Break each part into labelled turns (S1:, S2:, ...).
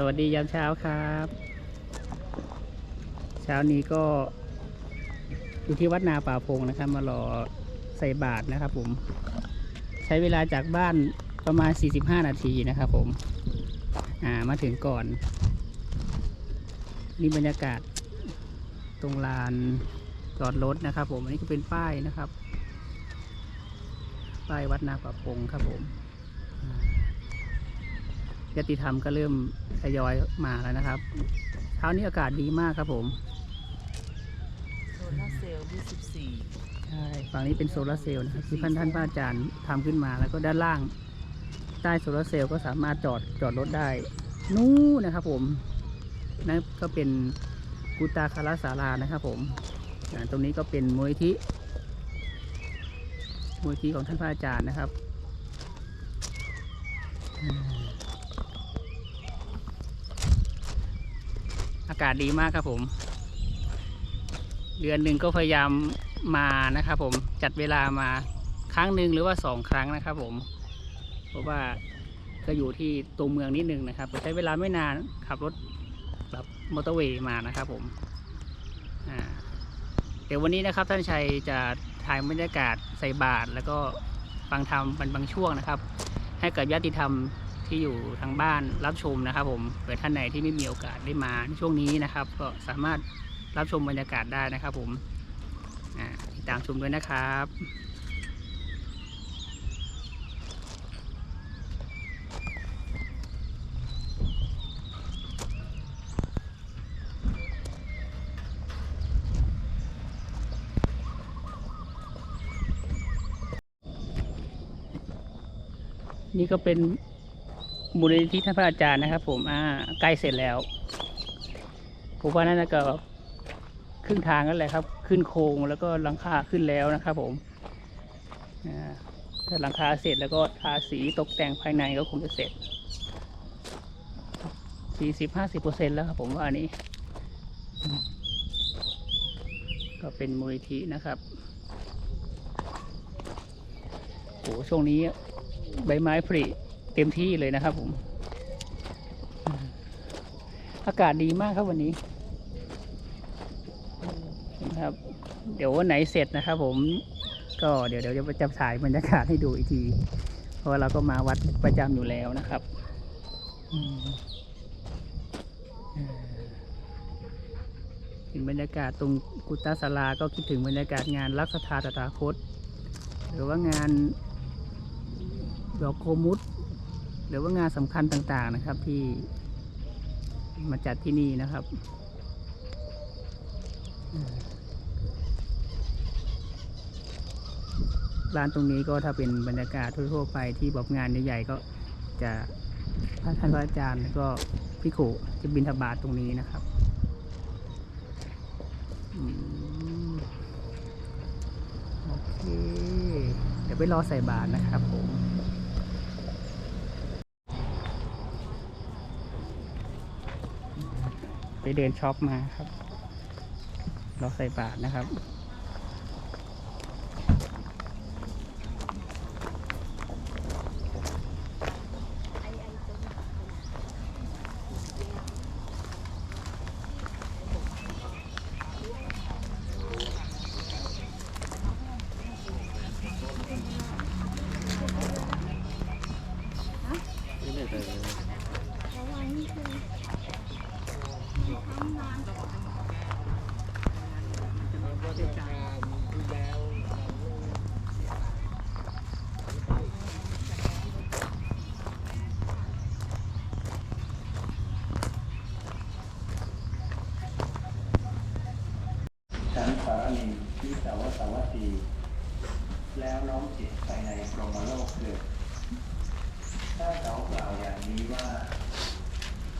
S1: สวัสดียามเช้าครับ เช้านี้ก็ อยู่ที่วัดนาป่าพงนะครับ มารอใส่บาตรนะครับ ผม ใช้เวลาจากบ้านประมาณ 45 นาทีนะครับผม อ่ามาถึงก่อน นี่บรรยากาศตรงลานจอดรถนะครับ ผม อันนี้ก็เป็นป้ายนะครับ ป้ายวัดนาป่าพงครับผมอ่า ยติธรรมก็เริ่มทยอยมาแล้วนะครับเช้านี้อากาศดีมากครับผม
S2: โซลาร์เซลล์24
S1: ใช่ฝั่งนี้เป็นโซลาร์เซลล์นะครับที่ท่านท่านพระอาจารย์ทำขึ้นมาแล้วก็ด้านล่าง ใต้โซลาร์เซลล์ก็สามารถจอดจอดรถได้นู้นนะครับผมนั่นก็เป็นกุตาคาราสารานะครับผมตรงนี้ก็เป็นมูลนิธิมูลนิธิของท่านพระอาจารย์นะครับาอากาศดีมากครับผม เดือนหนึ่งก็พยายามมานะครับผมจัดเวลามาครั้งหนึ่งหรือว่าสองครั้งนะครับผม เพราะว่าก็อยู่ที่ตัวเมืองนิดนึงนะครับใช้เวลาไม่นานขับรถแบบมอเตอร์เวย์มานะครับผมเดี๋ยววันนี้นะครับท่านชัยจะถ่ายบรรยากาศใส่บาตรแล้วก็ฟังธรรมเป็นบางช่วงนะครับ ให้กับญาติธรรม ที่อยู่ทางบ้านรับชมนะครับ ผมเผื่อท่านไหนที่ไม่มีโอกาสได้มาในช่วงนี้นะครับ ก็สามารถรับชมบรรยากาศได้นะครับ ผมติดตามชมด้วยนะครับนี่ก็เป็น มูลนิธิท่านพระอาจารย์นะครับ ผมอ่าใกล้เสร็จแล้วผมว่านั่นก็ครึ่งทางกันแหละครับ ขึ้นโครงแล้วก็หลังคาขึ้นแล้วนะครับ ผมถ้าหลังคาเสร็จแล้วก็ทาสีตกแต่งภายในก็คงจะเสร็จสี่สิบห้าสิบเปอร์เซ็นแล้วครับผมว่าอันนี้ ก็เป็นมูลนิธินะครับโหช่วงนี้ใบไม้ผลิ เต็มที่เลยนะครับผม อากาศดีมากครับวันนี้นะครับ เดี๋ยววันไหนเสร็จนะครับ ผมก็เดี๋ยวเดี๋ยวจะจะถ่ายบรรยากาศให้ดูอีกที เพราะว่าเราก็มาวัดประจำอยู่แล้วนะครับเห็นบรรยากาศตรงกุตาสลาก็คิดถึงบรรยากาศงานรักสถาตถาคต หรือว่างานดอกโคมุต หรือว่างานสำคัญต่างๆนะครับที่มาจัดที่นี่นะครับร้านตรงนี้ก็ถ้าเป็นบรรยากาศทั่วๆไปที่แบบงานใหญ่ๆก็จะพระท่านพระอาจารย์แล้วก็พี่ขุจะบินทบาทตรงนี้นะครับอโอเค เดี๋ยวไปรอใส่บาทนะครับผม ไป เดินช็อปมาครับ เราใส่บาทนะครับ
S3: ฉันสารนินทิสาวสาวัตตีแล้วน้อมจิตไปในพรหมโลกเถิดถ้าเขากล่าวอย่างนี้ว่า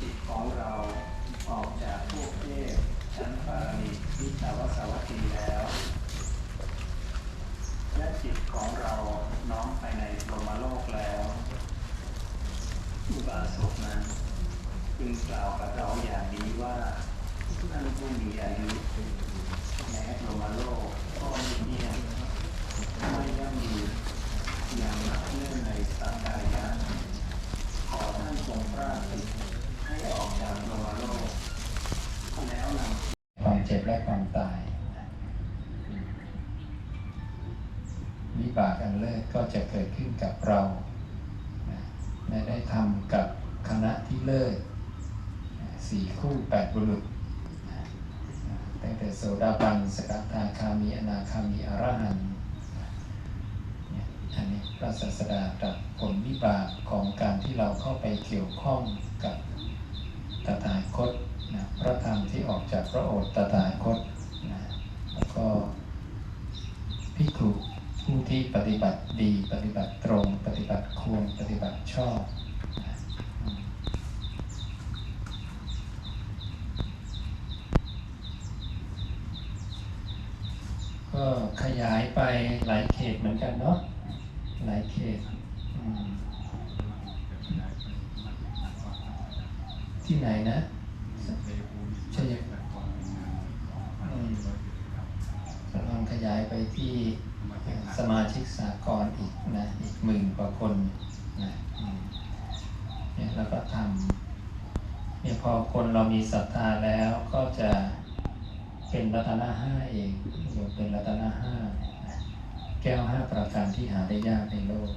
S3: จิตของเราออกจากพวกเทพชั้นปารณิทิสาวสาวัตตีแล้ว และจิตของเราน้อมไปในพรหมโลกแล้ว อุบาสกนั้นจึงกล่าวกับเราอย่างนี้ว่าท่านผู้มีอายุ แม้พรหมโลกก็ไม่เที่ยงไม่ยั่งยืนอย่างนักเนื่องในสังกายะขอท่านทรงพระสิทธิ์ให้ออก ความตายนะอืมวิบากอันเลิศก็จะเกิดขึ้นกับเรานะและได้ทำกับคณะที่เลิศนะสี่ คู่แปดบุรุษตั้งแต่โสดาบันสกทาคามีอนาคามีอรหันต์อันนี้พระศาสดาตรัสผลวิบากของการที่เราเข้าไปเกี่ยวข้องกับตถาคตนะพระธรรมที่ออกจากพระโอษฐ์ตถาคตนะแล้วก็พิกขุผู้ที่ปฏิบัติดี ปฏิบัติตรง ปฏิบัติควรปฏิบัติชอบนะอืม ก็ขยายไปหลายเขตเหมือนกันเนาะหลายเขตที่ไหนนะใช่อืมกำลังขยายไปที่สมาชิกสากลอีกนะอีกหมื่นกว่าคนนะเนี่ยแล้วก็ทำเนี่ยพอคนเรามีศรัทธาแล้วก็จะ เป็นรัตนะห้าเองอยู่เป็นรัตนะห้าแก้วห้าประการที่หาได้ยากในโลก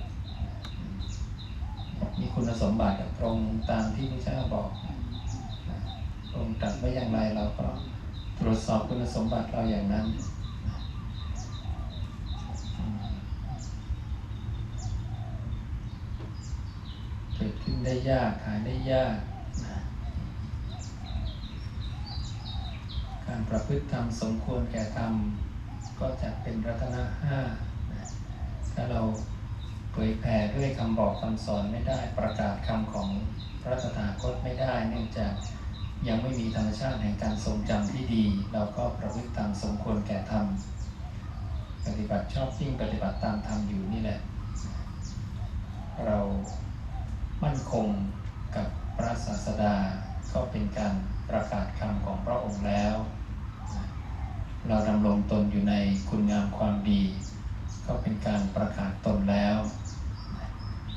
S3: มีคุณสมบัติตรงตามที่พระเจ้าบอกนะองค์ตรัสไว้อย่างไรเราก็ตรวจสอบคุณสมบัติเราอย่างนั้นเกิดขึ้นได้ยากหายได้ยากนะ การประพฤติธรรมสมควรแก่ธรรม ก็จะเป็นรัตนะห้าถ้าเราเผยแผ่ด้วยคำบอกคำสอนไม่ได้ประกาศคำของพระตถาคตไม่ได้ เนื่องจากยังไม่มีธรรมชาติแห่งการทรงจำที่ดี เราก็ประพฤติตามสมควรแก่ธรรม ปฏิบัติชอบยิ่งปฏิบัติตามธรรมอยู่นี่แหละ เรามั่นคงกับพระศาสดาก็เป็นการประกาศคำของพระองค์แล้ว เราดำรงตนอยู่ในคุณงามความดี ก็เป็นการประกาศตนแล้ว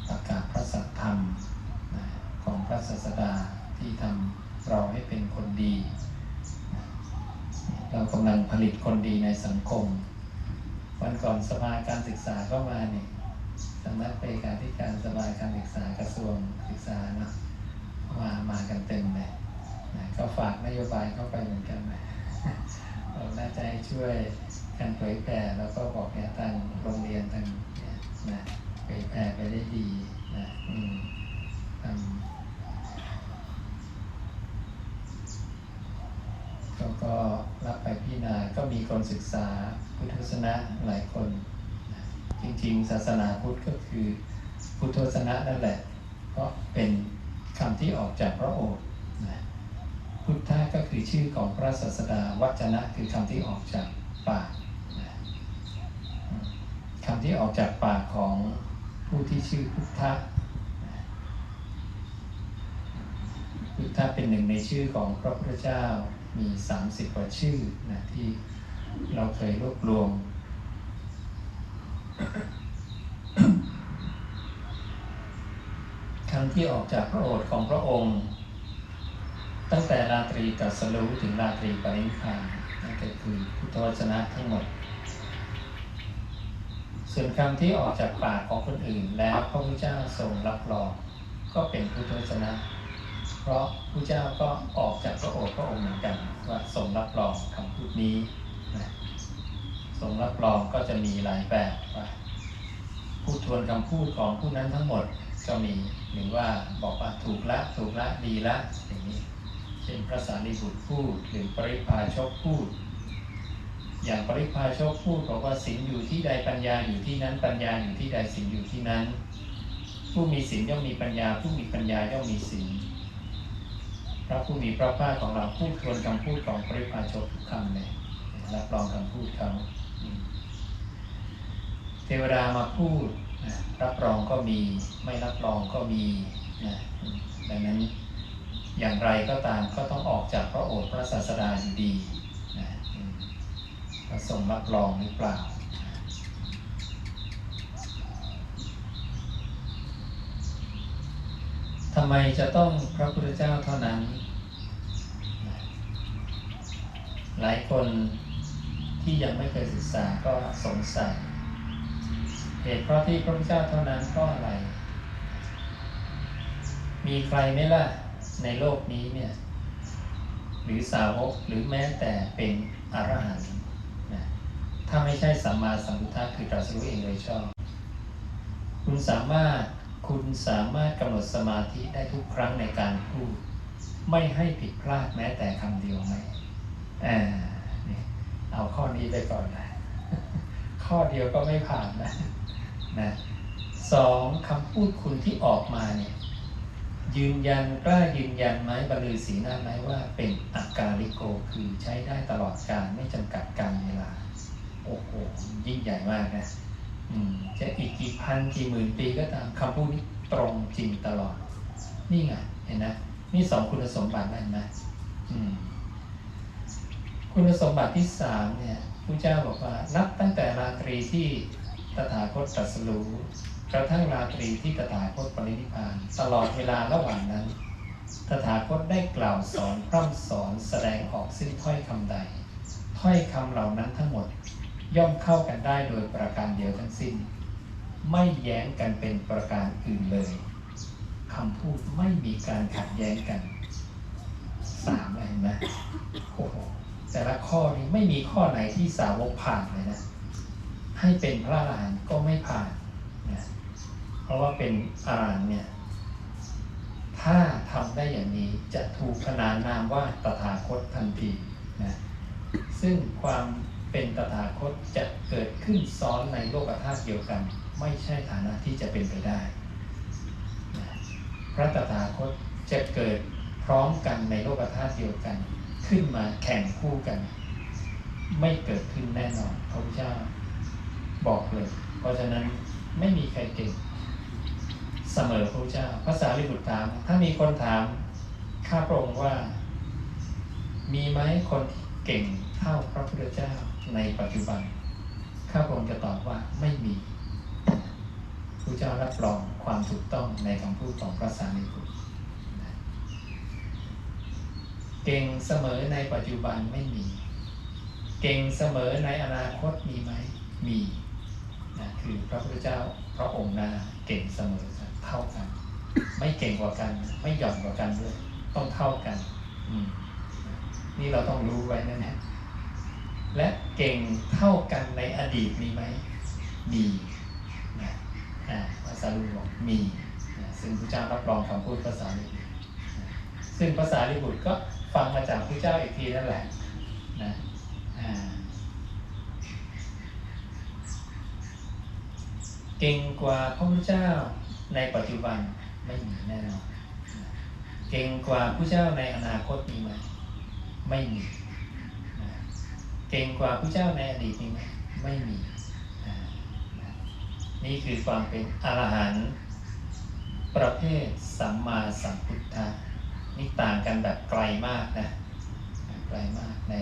S3: ประกาศพระสัทธรรมของพระศาสดาที่ทำเราให้เป็นคนดี เรากำลังผลิตคนดีในสังคม วันก่อนสภาการศึกษาเข้ามาเนี่ยสำนักเลขาธิการสภาการศึกษากระทรวงศึกษาเนาะมามากันเต็มเลยก็ฝากนโยบายเข้าไปเหมือนกันนะเรา น่าจะให้ช่วยกันเผยแผ่แล้วก็บอกเนี่ทางโรงเรียนทางนี่นะเผยแผ่ไปได้ดีนะอืมก็ก็รับไปพิจารณาก็มีคนศึกษาพุทธศาสนาหลายคน จริง ๆ ศาสนาพุทธก็คือพุทธศาสนานั่นแหละเพราะเป็นคำที่ออกจากพระโอษฐ์นะ พุทธะก็คือชื่อของพระศาสดาวัจนะคือคำที่ออกจากปากคำที่ออกจากปากของผู้ที่ชื่อพุทธะนะพุทธะเป็นหนึ่งในชื่อของพระพุทธเจ้ามี 30 กว่าชื่อนะที่เราเคยรวบรวม คำที่ออกจากพระโอษฐ์ของพระองค์ ตั้งแต่ราตรีตรัสรู้ถึงราตรีปรินิพพานนั่นก็คือพุทธวจนะทั้งหมด ส่วนคำที่ออกจากปากของคนอื่น แล้วพระพุทธเจ้าทรงรับรองก็เป็นพุทธวจนะ เพราะพระเจ้าก็ออกจากพระโอษฐ์พระองค์เหมือนกันว่าทรงรับรองคำพูดนี้นะทรงรับรองก็จะมีหลายแบบว่าพูดทวนคำพูดของผู้นั้นทั้งหมดก็มีหรือว่าบอกว่าถูกละถูกละดีละอย่างนี้ เช่นพระสารีบุตรพูดหรือปริพาชกพูด อย่างปริพาชกพูดบอกว่าศีลอยู่ที่ใดปัญญาอยู่ที่นั้นปัญญาอยู่ที่ใดศีลอยู่ที่นั้น ผู้มีศีลย่อมมีปัญญา ผู้มีปัญญาย่อมมีศีลพระผู้มีพระภาคของเราพูดทวนคำพูดของปริพาชกทุกคำเลยรับรองคำพูดเขาเทวดามาพูดรับรองก็มี ไม่รับรองก็มีนะดังนั้น อย่างไรก็ตามก็ต้องออกจากพระโอษฐ์พระศาสดาอยู่ดีนะอืมพระทรงรับรองหรือเปล่า ทำไมจะต้องพระพุทธเจ้าเท่านั้น หลายคนที่ยังไม่เคยศึกษาก็สงสัยเหตุเพราะที่พระพุทธเจ้าเท่านั้นก็อะไร มีใครไหมล่ะ ในโลกนี้เนี่ยหรือสาวกหรือแม้แต่เป็นอรหันต์นะถ้าไม่ใช่สัมมาสัมพุทธะคือตรัสรู้เองโดยชอบ คุณสามารถคุณสามารถกำหนดสมาธิได้ทุกครั้งในการพูด ไม่ให้ผิดพลาดแม้แต่คำเดียวไหมอ่าเอาข้อนี้ไปก่อนนะข้อเดียวก็ไม่ผ่านนะนะสองคำพูดคุณที่ออกมาเนี่ย ยืนยันกล้ายืนยันไหมบรรลือสีน้าไหมว่าเป็นอาการลิโกคือใช้ได้ตลอดการไม่จำกัดการเวลา โอ้โห ยิ่งใหญ่มากนะจะอีกกี่พันกี่หมื่นปีก็ตามคำพูดนี้ตรงจริงตลอด นี่ไงเห็นนะนี่สองคุณสมบัติได้ไหมมคุณสมบัติที่สามเนี่ยพระเจ้าบอกว่านับตั้งแต่ราตรีที่ ตถาคตตรัสรู้กระทั่งราตรีที่ตถาคตปรินิพาน ตลอดเวลาระหว่างนั้น ตถาคตได้กล่าวสอนพร่ำสอนแสดงออกซึ่งถ้อยคำใด ถ้อยคำเหล่านั้นทั้งหมดย่อมเข้ากันได้โดยประการเดียวทั้งสิ้น ไม่แย้งกันเป็นประการอื่นเลยคำพูดไม่มีการขัดแย้งกันสามเลยเห็นไหมโอ้โหแต่ละข้อนี้ไม่มีข้อไหนที่สาวกผ่านเลยนะ ให้เป็นพระอรหันต์ก็ไม่ผ่านนะเพราะว่าเป็นอรหันต์เนี่ยถ้าทำได้อย่างนี้จะถูกขนานนามว่าตถาคตทันทีนะซึ่งความเป็นตถาคตจะเกิดขึ้นซ้อนในโลกธาตุเดียวกัน ไม่ใช่ฐานะที่จะเป็นไปได้นะพระตถาคตจะเกิดพร้อมกันในโลกธาตุเดียวกัน ขึ้นมาแข่งคู่กัน ไม่เกิดขึ้นแน่นอนพระพุทธเจ้า บอกเลย เพราะฉะนั้นไม่มีใครเก่งเสมอพระพุทธเจ้าภาษาลิบุตรถาม ถ้ามีคนถามข้าพระองค์ว่า มีไหมคนเก่งเท่าพระพุทธเจ้าในปัจจุบัน ข้าพระองค์จะตอบว่าไม่มีพระเจ้ารับรองความถูกต้องในคำพูดของพระสารีบุตรเก่งเสมอในปัจจุบันไม่มี เก่งเสมอในอนาคตมีไหม มี นะคือพระพุทธเจ้าพระองค์หน้าเก่งเสมอกันเท่ากัน ไม่เก่งกว่ากัน ไม่หย่อนกว่ากันด้วยต้องเท่ากัน อืมนี่เราต้องรู้ไว้นะเนี่ยและเก่งเท่ากันในอดีตมีไหม มีนะอ่าภาษาลูบอกมีนะซึ่งพระเจ้ารับรองคำพูดภาษาลิบุตรนะซึ่งภาษาลิบุตรก็ฟังมาจากพระเจ้าอีกทีนั่นแหละนะอ่าเก่งกว่าพระพุทธเจ้าในปัจจุบันไม่มีแน่นอนเก่งกว่าพระเจ้าในอนาคตมีไหมไม่มีเก่งกว่าผู้เจ้าในอดีตมีไหมไม่มีนี่คือความเป็นอรหันต์ประเภทสัมมาสัมพุทธะนี่ต่างกันแบบไกลมากนะไกลมากใน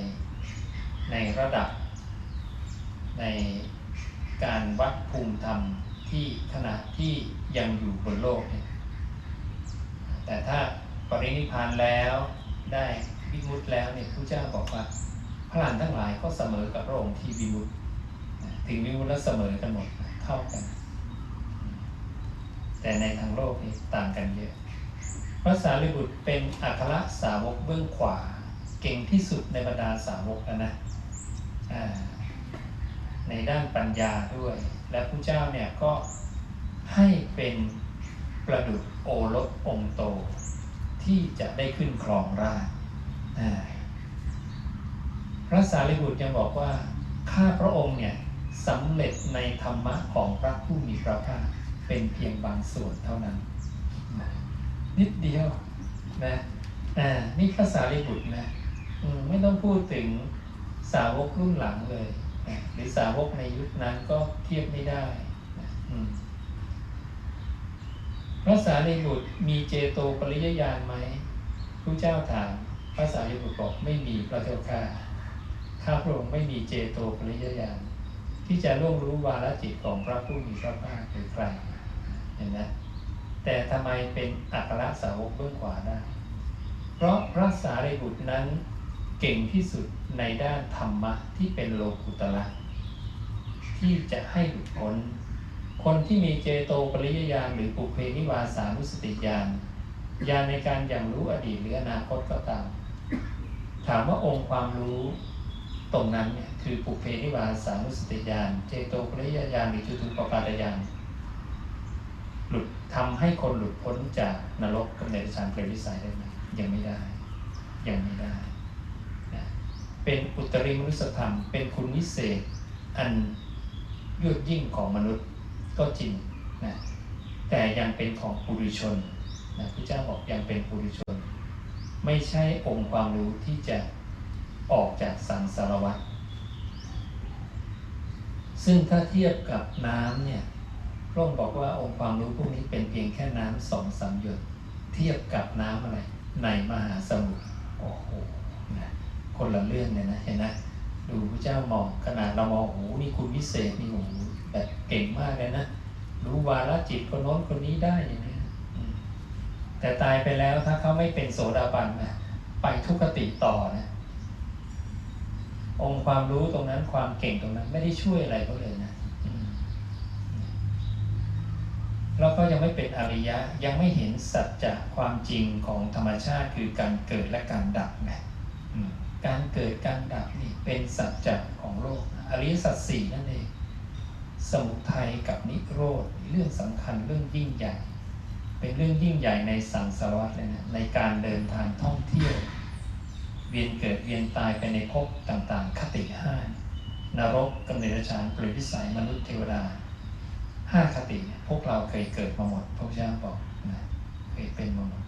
S3: ในระดับในการวัดภูมิธรรม ที่ขณะที่ยังอยู่บนโลกเนี่ยแต่ถ้าปรินิพานแล้วได้วิมุตแล้วเนี่ยพระเจ้าบอกว่าพระลานทั้งหลายก็เสมอกับพระองค์ที่วิมุตถึงวิมุตแล้วเสมอกันหมดเท่ากัน แต่ในทางโลกนี่ต่างกันเยอะพระสารีบุตรเป็นอัครสาวกเบื้องขวา เก่งที่สุดในบรรดาสาวกแล้วนะในด้านปัญญาด้วย และพระเจ้าเนี่ยก็ให้เป็นประดุจโอรสองโต ที่จะได้ขึ้นครองราชพระสารีบุตรยังบอกว่าข้าพระองค์เนี่ยสำเร็จในธรรมะของพระผู้มีพระภาคเป็นเพียงบางส่วนเท่านั้น นิดเดียวนะอ่านี่พระสารีบุตรนะไม่ต้องพูดถึงสาวกรุ่นหลังเลย หรือสาวกในยุคนั้นก็เทียบไม่ได้พระสารีบุตรมีเจโตปริยญาณไหมพระเจ้าถามพระสารีบุตรบอกไม่มีพระเจ้าข้าข้าพระองค์ไม่มีเจโตปริยญาณที่จะล่วงรู้วาลจิตของพระผู้มีพระภาคหรือใครเห็นไหมแต่ทำไมเป็นอัครสาวกเบื้องขวาได้เพราะพระสารีบุตรนั้นเก่งที่สุด ในด้านธรรมะที่เป็นโลกุตละที่จะให้หลุดพ้น คนที่มีเจโตปริยญาณหรือปุเพนิวาสานุสติญาณญาณในการอย่างรู้อดีตหรืออนาคตก็ตาม ถามว่าองค์ความรู้ตรงนั้นเนี่ยคือปุเพนิวาสานุสติญาณเจโตปริยญาณหรือจุตุปปาตญาณหลุดทำให้คนหลุดพ้นจากนรกกำเนิดฌานเปรตวิสัยได้ไหมยังไม่ได้ ยังไม่ได้ เป็นอุตริมนุสธรรม เป็นคุณวิเศษ อันยอดยิ่งของมนุษย์ก็จริงนะแต่ยังเป็นของปุถุชนนะพระเจ้าบอกยังเป็นปุถุชน ไม่ใช่องค์ความรู้ที่จะออกจากสังสารวัฏซึ่งถ้าเทียบกับน้ำเนี่ยพระองค์บอกว่าองค์ความรู้พวกนี้เป็นเพียงแค่น้ำสองสามหยดเทียบกับน้ำอะไรในมหาสมุทรโอ้โห คนละเรื่องเลยนะเห็นไหมดูพระเจ้ามองขนาดเรามองโอ้โหนี่คุณวิเศษนี่โอ้โหแบบเก่งมากเลยนะรู้วาระจิตคนโน้นคนนี้ได้อย่างนี้แต่ตายไปแล้วถ้าเขาไม่เป็นโสดาบันนะไปทุกขติต่อนะองค์ความรู้ตรงนั้นความเก่งตรงนั้น ไม่ได้ช่วยอะไรเขาเลยนะแล้วก็ยังไม่เป็นอริยะยังไม่เห็นสัจจะความจริงของธรรมชาติคือการเกิดและการดับนะอืม การเกิดการดับนี่เป็นสัจจะของโลก อริยสัจสี่นั่นเอง สมุทัยกับนิโรธเรื่องสำคัญเรื่องยิ่งใหญ่ เป็นเรื่องยิ่งใหญ่ในสังสารวัฏเลยนะในการเดินทางท่องเที่ยว เวียนเกิดเวียนตายไปในภพต่างๆ คติห้านรกกำเนิดฌานปรตวิสัยมนุษย์เทวดาห้าคติพวกเราเคยเกิดมาหมดพระพุทธเจ้าบอกนะเคยเป็นมาหมด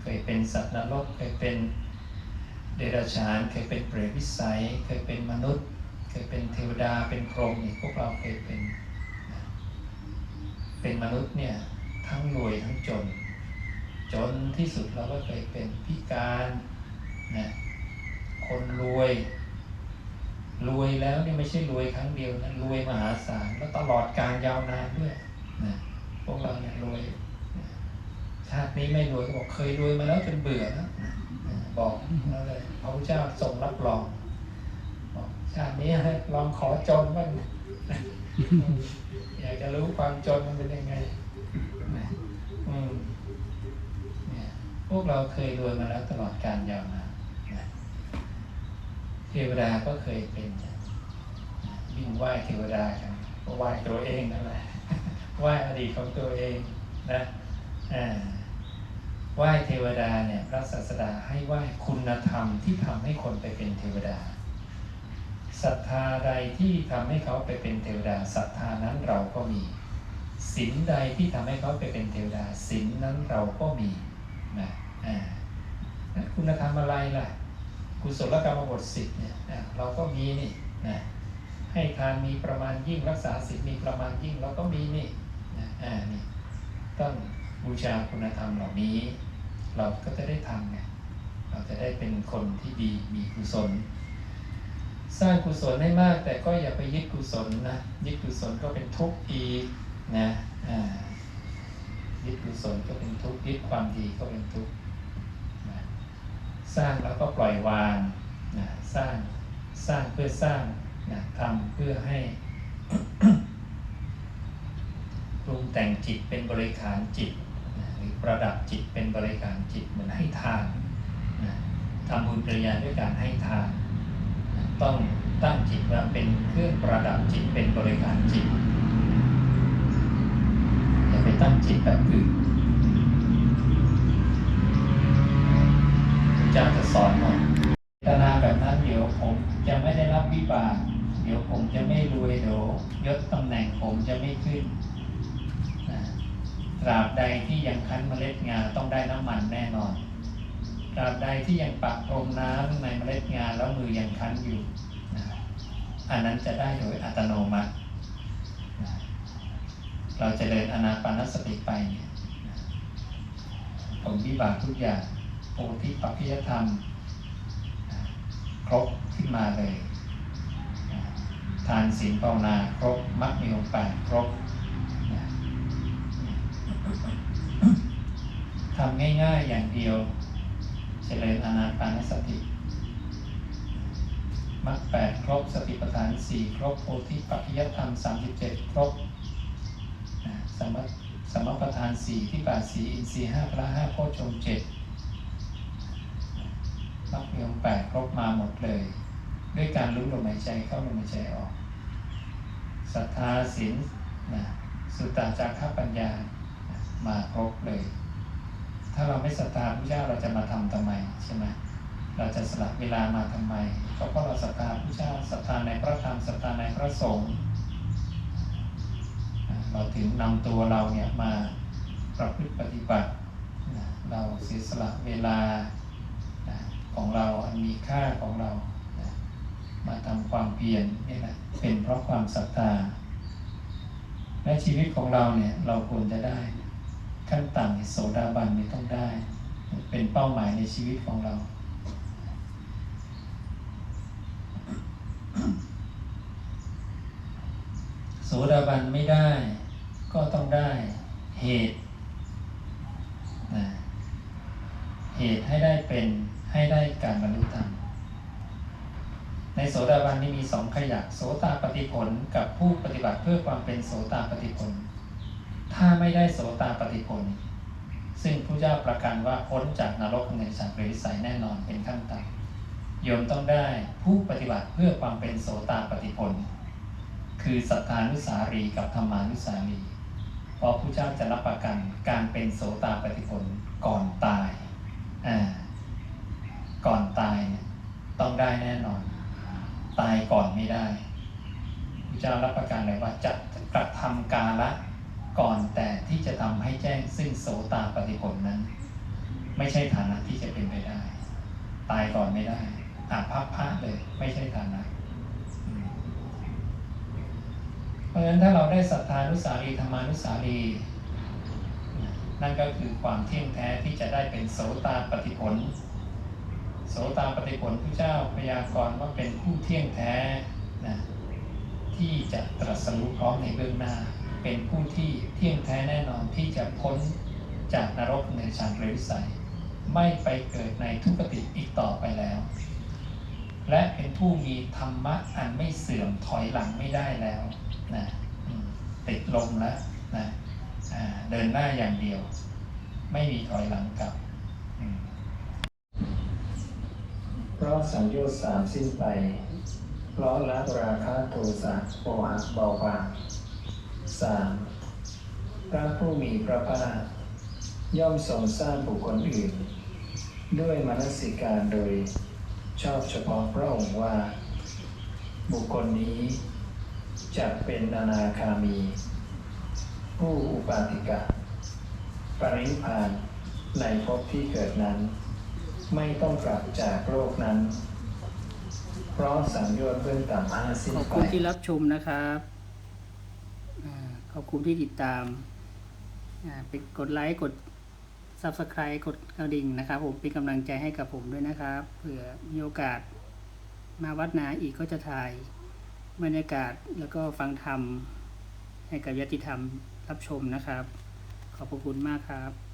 S3: เคยเป็นสัตว์นรกเคยเป็น เดรัจฉานเคยเป็นเปรตวิสัย เคยเป็นมนุษย์ เคยเป็นเทวดาเป็นพรหมนี่พวกเราเคยเป็นเป็นมนุษย์เนี่ยทั้งรวยทั้งจน จนที่สุดเราก็เคยเป็นพิการนะคนรวย รวยแล้วนี่ไม่ใช่รวยครั้งเดียวนะรวยมหาศาลแล้วตลอดการยาวนานด้วยนะพวกเราเนี่ยรวยชาตินี้ไม่รวยก็บอกเคยรวยมาแล้วจนเบื่อแล้ว บอกแล้วเลยพระพุทธเจ้าทรงรับรองบอกชาตินี้ให้ลองขอจนบ้างอยากจะรู้ความจนมันเป็นยังไงอืมเนี่ยพวกเราเคยรวยมาแล้วตลอดการยาวนานเทวดาก็เคยเป็นวิ่งไหว้เทวดากันก็ไหว้ตัวเองนั่นแหละไหว้อดีตของตัวเองนะอ่า ไหว้เทวดาเนี่ยพระศาสดาให้ไหว้คุณธรรมที่ทำให้คนไปเป็นเทวดาศรัทธาใดที่ทำให้เขาไปเป็นเทวดาศรัทธานั้นเราก็มีศีลใดที่ทำให้เขาไปเป็นเทวดาศีลนั้นเราก็มีนะอ่าแล้วคุณธรรมอะไรล่ะกุศลกรรมบทสิบเนี่ยเราก็มีนี่นะให้ทานมีประมาณยิ่งรักษาศีลมีประมาณยิ่งเราก็มีนี่นะอ่านี่ต้องบูชาคุณธรรมเหล่านี้ เราก็จะได้ทำไงเราจะได้เป็นคนที่ดีมีกุศล สร้างกุศลให้มาก แต่ก็อย่าไปยึดกุศลนะยึดกุศลก็เป็นทุกข์อีกนะยึดกุศลก็เป็นทุกข์ยึดความดีก็เป็นทุกข์นะสร้างแล้วก็ปล่อยวางนะสร้างสร้างเพื่อสร้างนะทำเพื่อให้ปรุงแต่งจิตเป็นบริขารจิต ประดับจิตเป็นบริขารจิตเหมือนให้ทานนะทำบุญปริยาด้วยการให้ทาน ต้องตั้งจิตว่าเป็นเครื่องประดับจิตเป็นบริขารจิตอย่าไปตั้งจิตแบบอื่นจาจะสอนหน่อยตนาแบบนั้นเดี๋ยวผมจะไม่ได้รับวิบากเดี๋ยวผมจะไม่รวยเดี๋ยวยศตำแหน่งผมจะไม่ขึ้น ราบใดที่ยังคั้นเมล็ดงาต้องได้น้ำมันแน่นอนตราบใดที่ยังปักพรมน้ำในเมล็ดงาแล้วมือยังคั้นอยู่ อันนั้นจะได้โดยอัตโนมัติ เราจะเดินอนาปานสติไปผมวิบากทุกอย่างโพธิปัจจยธรรม ครบขึ้นมาเลย ทานศีลภาวนาครบมรรคมีองค์แปดครบ ทำง่ายๆอย่างเดียว เจริญอานาปานสติมรรคแปดครบสติปัฏฐานสี่ครบโพธิปัจจยธรรมสามสิบเจ็ดครบสมสมประธานสี่ที่บาสีอินทรีห้าพระห้าโพชงเจ็ดมรรคมีองแปดครบมาหมดเลย ด้วยการรู้ลมหายใจเข้าลมหายใจออกศรัทธาศีลนะสุตตาจาระปัญญา มาครบเลย ถ้าเราไม่ศรัทธาพระเจ้าเราจะมาทำทำไมใช่ไหมเราจะสละเวลามาทำไมก็เพราะเราศรัทธาพระเจ้าศรัทธาในพระธรรมศรัทธาในพระสงฆ์เราถึงนำตัวเราเนี่ยมาประพฤติปฏิบัติเราเสียสละเวลาของเราอันมีค่าของเรามาทำความเพียรนี่แหละเป็นเพราะความศรัทธา และชีวิตของเราเนี่ยเราควรจะได้ ขั้นต่ำโสดาบันเนี่ยต้องได้ เป็นเป้าหมายในชีวิตของเรา โสดาบันไม่ได้ ก็ต้องได้เหตุนะเหตุให้ได้เป็นให้ได้การบรรลุธรรมในโสดาบันนี่มีสองขยักโสตาปฏิผลกับผู้ปฏิบัติเพื่อความเป็นโสตาปฏิผล ถ้าไม่ได้โสตาปฏิผล ซึ่งพระเจ้าประกันว่าพ้นจากนรกในสังเวริสัยแน่นอนเป็นขั้นต่ำโยมต้องได้ผู้ปฏิบัติเพื่อความเป็นโสตาปฏิผล คือสัทธานุสารีกับธรรมานุสารีเพราะพระเจ้าจะรับประกันการเป็นโสตาปฏิผลก่อนตายอ่าก่อนตายเนี่ยต้องได้แน่นอน ตายก่อนไม่ได้พระเจ้ารับประกันเลยว่าจะกระทำกาละ ก่อนแต่ที่จะทำให้แจ้งซึ่งโสตาปฏิผลนั้น ไม่ใช่ฐานะที่จะเป็นไปได้ ตายก่อนไม่ได้อาภัพพระเลย ไม่ใช่ฐานะเพราะฉะนั้นถ้าเราได้ศรัทธานุสารีธรรมานุสารีนะนั่นก็คือความเที่ยงแท้ที่จะได้เป็นโสตาปฏิผล โสตาปฏิผลพระเจ้าพยากรณ์ว่าเป็นผู้เที่ยงแท้นะที่จะตรัสรู้พร้อมในเบื้องหน้า เป็นผู้ที่เที่ยงแท้แน่นอนที่จะพ้นจากนรกในชานเรวิสัย ไม่ไปเกิดในทุกติอีกต่อไปแล้ว และเป็นผู้มีธรรมะอันไม่เสื่อมถอยหลังไม่ได้แล้วนะติดลมแล้วนะเดินหน้าอย่างเดียว ไม่มีถอยหลังกลับเพราะสังโยชน์สามสิ้นไป เพราะละราคะโทสะโมหะเบาบาง สามพระผู้มีพระภาคย่อมทรงสร้างบุคคลอื่น ด้วยมนสิการโดย ชอบเฉพาะพระองค์ว่า บุคคลนี้จะเป็นอนาคามี ผู้อุปาติกะ ปรินิพานในภพที่เกิดนั้น ไม่ต้องกลับจากโลกนั้น เพราะสังโยชน์เบื้องต่ำห้าสิ้นไป
S1: ขอบคุณที่รับชมนะครับ ขอบคุณที่ติดตามไปกดไลค์กด Subscribe กดกระดิ่งนะครับ ผมเป็นกำลังใจให้กับผมด้วยนะครับเผื่อมีโอกาสมาวัดนาอีกก็จะถ่ายบรรยากาศแล้วก็ฟังธรรมให้กับญาติธรรมรับชมนะครับ ขอบพระคุณมากครับ